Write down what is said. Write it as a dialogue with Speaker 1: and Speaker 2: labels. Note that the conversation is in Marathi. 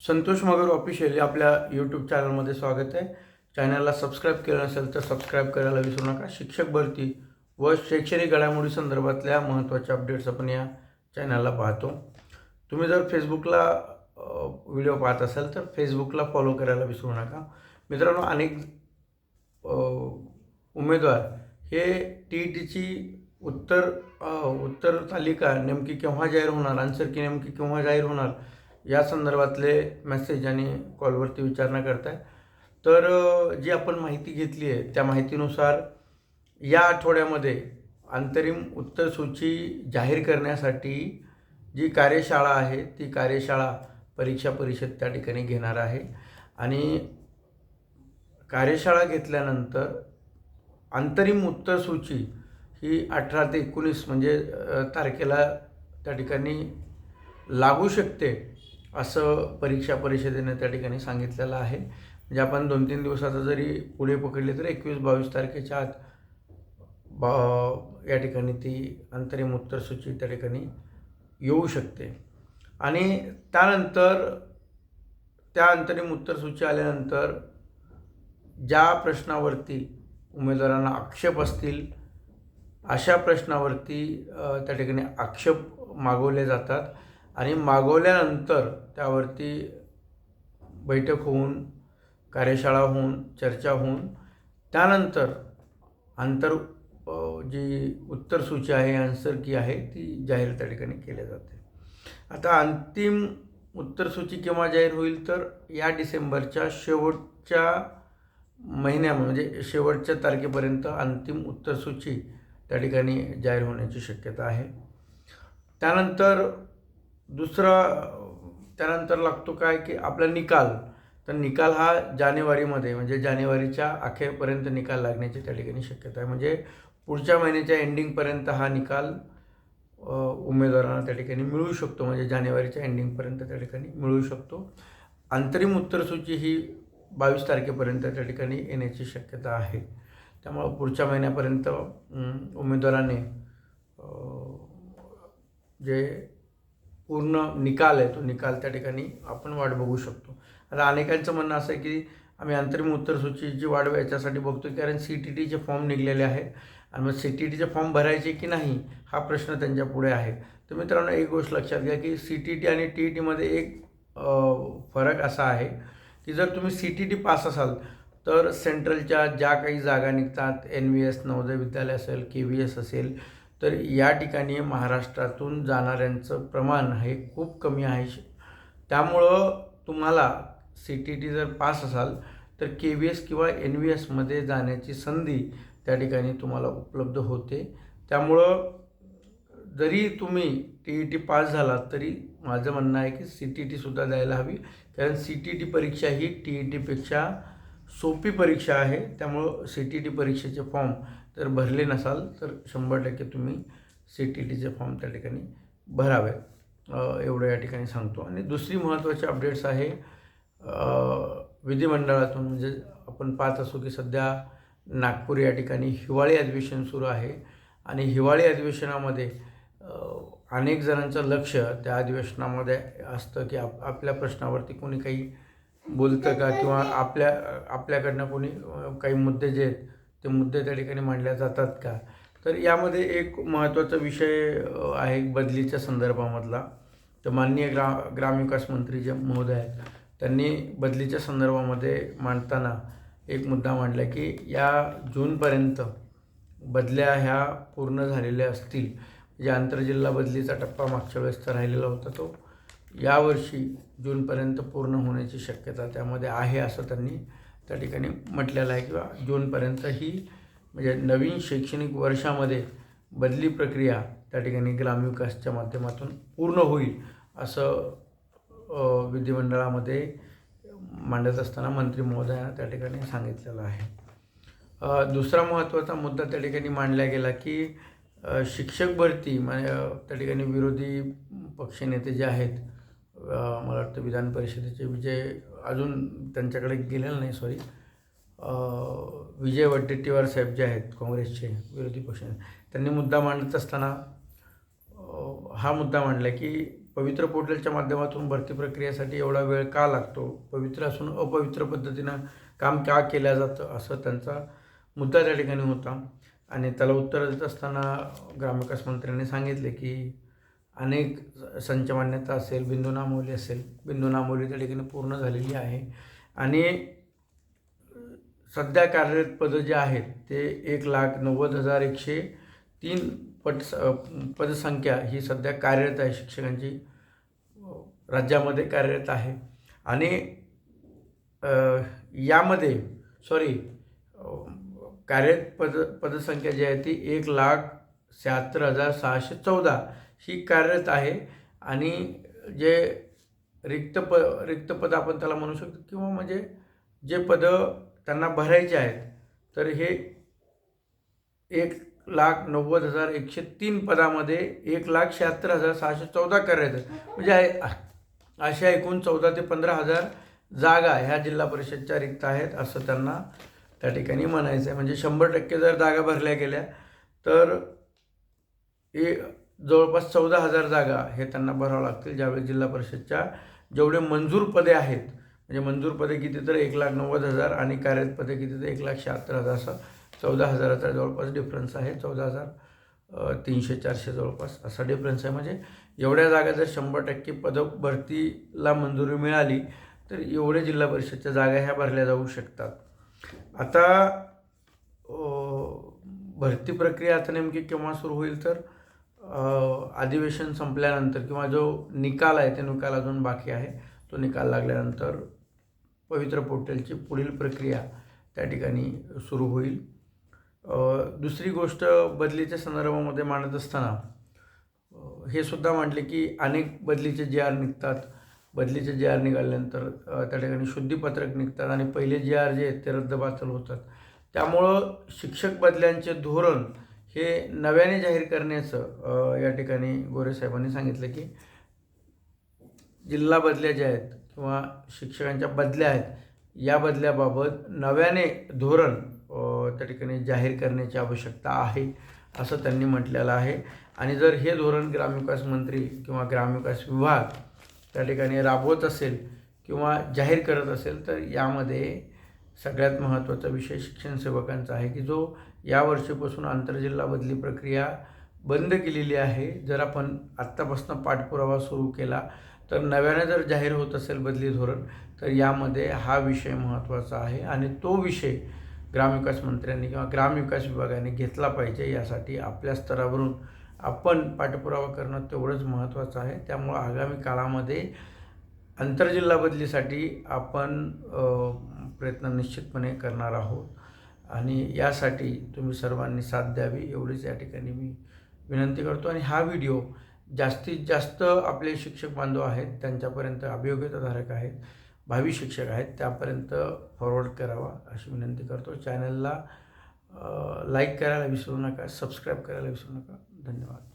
Speaker 1: संतोष मगर ऑफिशियल आपल्या यूट्यूब चॅनलमध्ये स्वागत आहे. चॅनलला सबस्क्राईब केलं नसेल तर सबस्क्राईब करायला विसरू नका. शिक्षक भरती व शैक्षणिक घडामोडी संदर्भातल्या महत्त्वाच्या अपडेट्स आपण या चॅनलला पाहतो. तुम्ही जर फेसबुकला व्हिडिओ पाहत असाल तर फेसबुकला फॉलो करायला विसरू नका. मित्रांनो अनेक उमेदवार हे टी ई टीची उत्तर उत्तर तालिका नेमकी केव्हा जाहीर होणार आन्सर की नेमकी केव्हा जाहीर होणार या संदर्भातले मेसेज आणि कॉलवरती विचारणा करताय. तर जी आपण माहिती घेतली आहे त्या माहितीनुसार या आठवड्यामध्ये अंतरिम उत्तरसूची जाहीर करण्यासाठी जी कार्यशाळा आहे ती कार्यशाळा परीक्षा परिषद त्या ठिकाणी घेणार आहे. आणि कार्यशाळा घेतल्यानंतर अंतरिम उत्तरसूची ही अठरा ते एकोणीस म्हणजे तारखेला त्या ठिकाणी लागू शकते. असं परीक्षा परिषदेने त्या ठिकाणी सांगितलेलं आहे. म्हणजे आपण दोन तीन दिवसाचा जरी पुढे पकडले तर एकवीस बावीस तारखेच्या आत बा या ठिकाणी ती अंतरिम उत्तरसूची त्या ठिकाणी येऊ शकते. आणि त्यानंतर त्या अंतरिम उत्तरसूची आल्यानंतर ज्या प्रश्नावरती उमेदवारांना आक्षेप असतील अशा प्रश्नावरती त्या ठिकाणी आक्षेप मागवले जातात. आणि मागवल्यानंतर त्यावरती बैठक होऊन कार्यशाळा होऊन चर्चा होऊन त्यानंतर आंतर जी उत्तरसूची आहे आन्सर की आहे ती जाहीर त्या ठिकाणी केल्या जाते. आता अंतिम उत्तरसूची केव्हा जाहीर होईल तर या डिसेंबरच्या शेवटच्या महिन्या म्हणजे शेवटच्या तारखेपर्यंत अंतिम उत्तरसूची त्या ठिकाणी जाहीर होण्याची शक्यता आहे. त्यानंतर दुसरा त्यानंतर लागतो काय की आपला निकाल. तर निकाल हा जानेवारीमध्ये म्हणजे जानेवारीच्या अखेरपर्यंत निकाल लागण्याची त्या ठिकाणी शक्यता आहे. म्हणजे पुढच्या महिन्याच्या एंडिंगपर्यंत हा निकाल उमेदवारांना त्या ठिकाणी मिळू शकतो. म्हणजे जानेवारीच्या एंडिंगपर्यंत त्या ठिकाणी मिळू शकतो. अंतरिम उत्तरसूची ही बावीस तारखेपर्यंत त्या ठिकाणी येण्याची शक्यता आहे. त्यामुळं पुढच्या महिन्यापर्यंत उमेदवाराने जे पूर्ण निकाल आहे तो. निकाल त्या ठिकाणी आपण वाट बघू शकतो. आता अनेकांचं म्हणणं असं आहे की आम्ही अंतरिम उत्तरसूचीची वाढ याच्यासाठी बघतो कारण सी टी टीचे फॉर्म निघलेले आहे आणि मग सी टी टीचे फॉर्म भरायचे की नाही हा प्रश्न त्यांच्या पुढे आहे. तर मित्रांनो एक गोष्ट लक्षात घ्या की सी टी टी आणि टी ई टीमध्ये एक फरक असा आहे की जर तुम्ही सी टी टी पास असाल तर सेंट्रलच्या ज्या काही जागा निघतात N V S Navodaya Vidyalaya असेल के व्ही एस असेल तर या ठिकाणी महाराष्ट्रातून जाणाऱ्यांचं प्रमाण हे खूप कमी आहे. त्यामुळं तुम्हाला सी टी टी जर पास असाल तर के व्ही एस किंवा एन व्ही एसमध्ये जाण्याची संधी त्या ठिकाणी तुम्हाला उपलब्ध होते. त्यामुळं जरी तुम्ही टी ई टी पास झालात तरी माझं म्हणणं आहे की सी टी टीसुद्धा द्यायला हवी. कारण सी टी टी परीक्षा ही टी ई टीपेक्षा सोपी परीक्षा आहे. त्यामुळं सी टी टी परीक्षेचे फॉर्म जर भरले नसाल तर शंभर टक्के तुम्ही सी टी टीचे फॉर्म त्या ठिकाणी भरावे. एवढं या ठिकाणी सांगतो. आणि दुसरी महत्त्वाची अपडेट्स आहे विधिमंडळातून म्हणजे आपण पाहत असू की सध्या नागपूर या ठिकाणी हिवाळी अधिवेशन सुरू आहे. आणि हिवाळी अधिवेशनामध्ये अनेक जणांचं लक्ष त्या अधिवेशनामध्ये असतं की आप आपल्या प्रश्नावरती कोणी काही बोलतं का? किंवा आपल्या आपल्याकडनं कोणी काही मुद्दे जे आहेत ते मुद्दे त्या ठिकाणी मांडल्या जातात का? तर यामध्ये एक महत्त्वाचा विषय आहे बदलीच्या संदर्भामधला. तर माननीय ग्रा ग्रामविकास मंत्री जे महोदय आहेत त्यांनी बदलीच्या संदर्भामध्ये मांडताना एक मुद्दा मांडला की या जूनपर्यंत बदल्या ह्या पूर्ण झालेल्या असतील. म्हणजे आंतरजिल्हा बदलीचा टप्पा मागच्या वेळेसचा राहिलेला होता तो. यावर्षी जूनपर्यंत पूर्ण होण्याची शक्यता त्यामध्ये आहे असं त्यांनी त्या ठिकाणी म्हटलेलं आहे किंवा जूनपर्यंत ही म्हणजे नवीन शैक्षणिक वर्षामध्ये बदली प्रक्रिया त्या ठिकाणी ग्रामविकासच्या माध्यमातून पूर्ण होईल असं विधिमंडळामध्ये मांडत असताना मंत्री महोदयानं त्या ठिकाणी सांगितलेलं आहे. दुसरा महत्त्वाचा मुद्दा त्या ठिकाणी मांडला गेला की शिक्षक भरती म्हणजे त्या ठिकाणी विरोधी पक्षनेते जे आहेत मला वाटतं विधान परिषदेचे विजय अजून त्यांच्याकडे गेलेलं नाही सॉरी विजय वडेट्टीवार साहेब जे आहेत काँग्रेसचे विरोधी पक्ष त्यांनी मुद्दा मांडत असताना हा मुद्दा मांडला की पवित्र पोर्टलच्या माध्यमातून भरती प्रक्रियेसाठी एवढा वेळ का लागतो? पवित्र असून अपवित्र पद्धतीनं काम का केलं जातं? असं त्यांचा मुद्दा त्या ठिकाणी होता. आणि त्याला उत्तर देत असताना ग्रामविकास मंत्र्यांनी सांगितले की अनेक संचमान्यता असेल बिंदू नामोली असेल बिंदू नामोली त्या ठिकाणी पूर्ण झालेली आहे. आणि सध्या कार्यरत पदं जे आहेत ते एक लाख नव्वद हजार एकशे तीन पट पदसंख्या ही सध्या कार्यरत आहे शिक्षकांची राज्यामध्ये कार्यरत आहे. आणि यामध्ये सॉरी कार्यरत पद पदसंख्या जी आहे ती एक लाख शहात्तर हजार सहाशे चौदा ही कार्यरत आहे आणि जे रिक्त प रिक्त पद आपण त्याला म्हणू शकतो किंवा म्हणजे जे पदं त्यांना भरायचे आहेत तर हे एक लाख नव्वद हजार एकशे तीन पदामध्ये एक लाख शहात्तर हजार सहाशे चौदा कार्यरत आहेत. म्हणजे आहे- अशा एकूण चौदा ते पंधरा हजार जागा ह्या जिल्हा परिषदच्या रिक्त आहेत असं त्यांना त्या ठिकाणी म्हणायचं आहे म्हणजे शंभर टक्के जर जागा भरल्या गेल्या तर हे जवळपास चौदा हजार जागा हे त्यांना भरावं लागतील ज्यावेळी जिल्हा परिषदच्या जेवढे मंजूर पदे आहेत म्हणजे मंजूर पदे किती तर एक लाख नव्वद हजार आणि कार्यरत पदे किती तर एक लाख शहात्तर हजार असं चौदा हजाराचा जवळपास डिफरन्स आहे. चौदा हजार तीनशे चारशे जवळपास असा डिफरन्स आहे. म्हणजे एवढ्या जागा जर शंभर टक्के पद भरतीला मंजुरी मिळाली तर एवढ्या जिल्हा परिषदच्या जागा ह्या भरल्या जाऊ शकतात. आता भरती प्रक्रिया आता नेमकी केव्हा सुरू होईल तर? अधिवेशन संपल्यानंतर किंवा जो निकाल आहे ते निकाल अजून बाकी आहे. तो निकाल लागल्यानंतर पवित्र पोर्टलची पुढील प्रक्रिया त्या ठिकाणी सुरू होईल. दुसरी गोष्ट बदलीच्या संदर्भामध्ये मांडत असताना हे सुद्धा म्हटले की अनेक बदलीचे जे आर निघतात बदलीचे जे आर निघाल्यानंतर त्या ठिकाणी शुद्धीपत्रक निघतात आणि पहिले जे आर जे आहेत ते रद्दबातल होतात. त्यामुळं शिक्षक बदल्यांचे धोरण हे नव्याने जाहीर करण्याचं या ठिकाणी गोरे साहेबांनी सांगितलं की जिल्हा बदल्या ज्या आहेत किंवा शिक्षकांच्या बदल्या आहेत या बदल्याबाबत नव्याने धोरण त्या ठिकाणी जाहीर करण्याची आवश्यकता आहे असं त्यांनी म्हटलेलं आहे. आणि जर हे धोरण ग्रामविकास मंत्री किंवा ग्रामविकास विभाग त्या ठिकाणी राबवत असेल किंवा जाहीर करत असेल तर यामध्ये सगळ्यात महत्त्वाचा विषय शिक्षण सेवकांचा आहे की जो या वर्षीपासून आंतरजिल्हा बदली प्रक्रिया बंद केलेली आहे. जर आपण आत्तापासून पाठपुरावा सुरू केला तर नव्याने जर जाहीर होत असेल बदली धोरण तर यामध्ये हा विषय महत्त्वाचा आहे आणि तो विषय ग्रामविकास मंत्र्यांनी किंवा ग्रामविकास विभागाने घेतला पाहिजे. यासाठी आपल्या स्तरावरून आपण पाठपुरावा करणं तेवढंच महत्त्वाचं आहे. त्यामुळं आगामी काळामध्ये आंतरजिल्हा बदलीसाठी आपण प्रयत्न निश्चितपणे करणार आहोत. आणि यासाठी तुम्ही सर्वांनी साथ द्यावी. एवढीच या ठिकाणी मी विनंती करतो. आणि हा व्हिडिओ जास्तीत जास्त आपले शिक्षक बांधव आहेत त्यांच्यापर्यंत अभियोग्यताधारक आहेत भावी शिक्षक आहेत त्यापर्यंत फॉरवर्ड करावा अशी विनंती करतो. चॅनलला लाईक करायला विसरू नका सबस्क्राईब करायला विसरू नका. धन्यवाद.